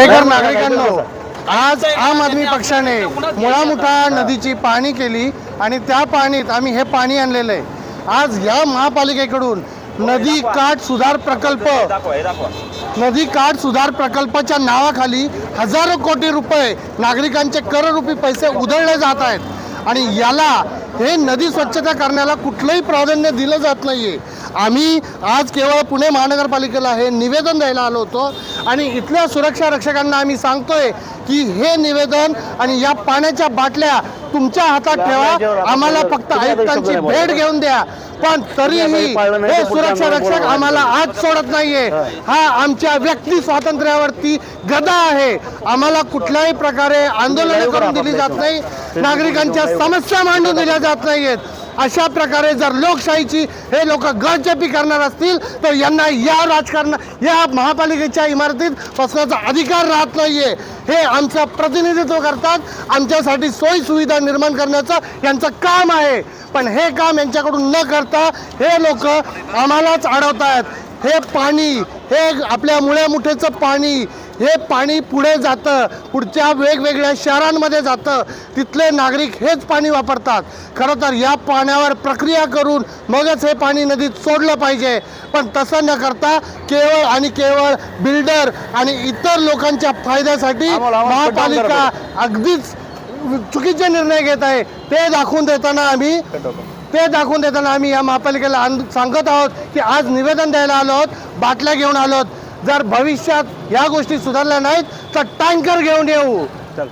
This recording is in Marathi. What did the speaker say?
पुणेकर नागरिकांनो आज आम आदमी पक्षाने मुळामुठा नदीची पाहणी केली आणि त्या पाणीत आम्ही हे पाणी आणलेलं आहे. आज या महापालिकेकडून नदी काठ सुधार प्रकल्प नदी काठ सुधार प्रकल्पाच्या नावाखाली हजारो कोटी रुपये नागरिकांचे कररूपी पैसे उधळले जात आहेत. आणि याला हे नदी स्वच्छता करण्याला कुठलंही प्राधान्य दिलं जात नाहीये. आम्ही आज केवळ पुणे महानगरपालिकेला हे निवेदन द्यायला आलो होतो आणि इथल्या सुरक्षा रक्षकांना आम्ही सांगतोय की हे निवेदन आणि या पाण्याच्या बाटल्या तुमच्या हातात ठेवा. आम्हाला फक्त आयुक्तांची भेट घेऊन द्या. पण तरीही हे सुरक्षा रक्षक आम्हाला आज सोडत नाहीये. हा. आमच्या व्यक्ती स्वातंत्र्यावरती गदा आहे. आम्हाला कुठल्याही प्रकारे आंदोलन करून दिली जात नाही. नागरिकांच्या समस्या मांडून दिल्या जात नाहीयेत. अशा प्रकारे जर लोकशाहीची हे लोक गळचेपी करणार असतील तर यांना या राजकारण या महापालिकेच्या इमारतीत बसण्याचा अधिकार राहत नाहीये. हे आमचं प्रतिनिधित्व करतात. आमच्यासाठी सोयीसुविधा निर्माण करण्याचं यांचं काम आहे. पण हे काम यांच्याकडून न करता हे लोक आम्हालाच अडवत आहेत हे पाणी हे आपल्या मुळ्या मुठेचं पाणी हे पाणी पुढे जातं पुढच्या वेगवेगळ्या शहरांमध्ये जातं तिथले नागरिक हेच पाणी वापरतात. खरं तर या पाण्यावर प्रक्रिया करून मगच हे पाणी नदीत सोडलं पाहिजे. पण तसं न करता केवळ आणि केवळ बिल्डर आणि इतर लोकांच्या फायद्यासाठी महापालिका अगदीच चुकीचे निर्णय घेत आहे. ते दाखवून देताना आम्ही ते दाखवून देताना आम्ही या महापालिकेला सांगत आहोत की आज निवेदन द्यायला आलो आहोत बाटल्या घेऊन आलो आहोत. जर भविष्यात या गोष्टी सुधारल्या नाहीत तर टँकर घेऊन येऊ. चल.